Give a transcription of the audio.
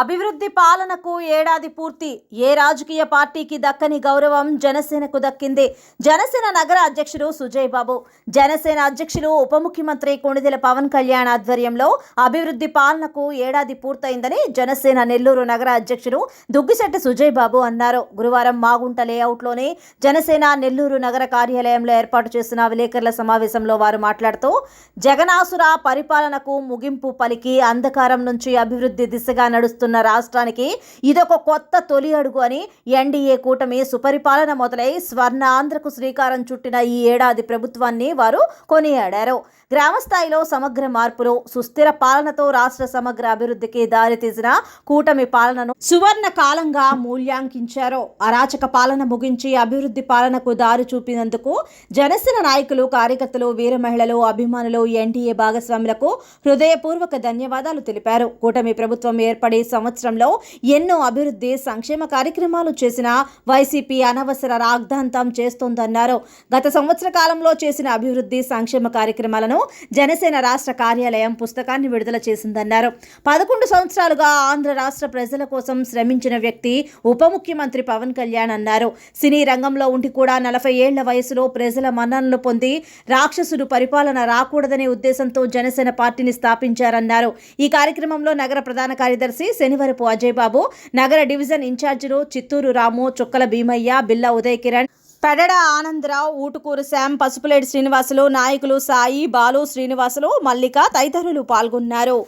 అభివృద్ధి పాలనకు ఏడాది పూర్తి. ఏ రాజకీయ పార్టీకి దక్కని గౌరవం జనసేనకు దక్కింది. జనసేన నగర అధ్యక్షుడు సుజయ్ బాబు. జనసేన అధ్యక్షులు ఉప ముఖ్యమంత్రి కొణిదెల పవన్ కళ్యాణ్ ఆధ్వర్యంలో అభివృద్ధి పాలనకు ఏడాది పూర్తయిందని జనసేన నెల్లూరు నగర అధ్యక్షుడు దుగ్గిశెట్టి సుజయ్ బాబు అన్నారు. గురువారం మాగుంట లేఅవుట్లోని జనసేన నెల్లూరు నగర కార్యాలయంలో ఏర్పాటు చేసిన విలేకరుల సమావేశంలో వారు మాట్లాడుతూ జగనాసుర పరిపాలనకు ముగింపు పలికి అంధకారం నుంచి అభివృద్ధి దిశగా నడుస్తున్న రాష్ట్రానికి ఇదొక కొత్త తొలి అడుగు అని ఎన్డీఏ కూటమి సుపరిపాలన మొదలై స్వర్ణ ఆంధ్రకు శ్రీకారం చుట్టిన ఈ ఏడాది ప్రభుత్వాన్ని వారు కొనియాడారు. గ్రామ స్థాయిలో సమగ్ర మార్పులు సుస్థిర పాలనతో రాష్ట్ర సమగ్ర అభివృద్ధికి దారితీసిన కూటమి పాలనను సువర్ణ కాలంగా మూల్యాంకించారు. అరాచక పాలన ముగించి అభివృద్ధి పాలనకు దారి చూపినందుకు జనసేన నాయకులు కార్యకర్తలు వీర మహిళలు అభిమానులు ఎన్డీఏ భాగస్వాములకు హృదయపూర్వక ధన్యవాదాలు తెలిపారు. కూటమి ప్రభుత్వం ఏర్పడి సంవత్సరంలో ఎన్నో అభివృద్ధి సంక్షేమ కార్యక్రమాలు చేసిన వైసీపీ అనవసర రాగ్దాంతం చేస్తోందన్నారు. గత సంవత్సర కాలంలో చేసిన అభివృద్ధి సంక్షేమ కార్యక్రమాలను జనసేన రాష్ట్ర కార్యాలయం పుస్తకాన్ని విడుదల చేసిందన్నారు. పదకొండు సంవత్సరాలుగా ఆంధ్ర రాష్ట్ర ప్రజల కోసం శ్రమించిన వ్యక్తి ఉప ముఖ్యమంత్రి పవన్ కళ్యాణ్ అన్నారు. సినీ రంగంలో ఉండి కూడా నలభై ఏళ్ళ వయసులో ప్రజల మన్ననలు పొంది రాక్షసుడు పరిపాలన రాకూడదనే ఉద్దేశంతో జనసేన పార్టీని స్థాపించారన్నారు. ఈ కార్యక్రమంలో నగర ప్రధాన కార్యదర్శి శనివరపు అజయ్ బాబు నగర డివిజన్ ఇన్ఛార్జీలు చిత్తూరు రాము చుక్కల భీమయ్య బిల్ల ఉదయ్ కిరణ్ పెడడ ఆనందరావు ఊటుకూరు శ్యామ్ పసుపులేటి శ్రీనివాసులు నాయకులు సాయి బాలు శ్రీనివాసులు మల్లిక తదితరులు పాల్గొన్నారు.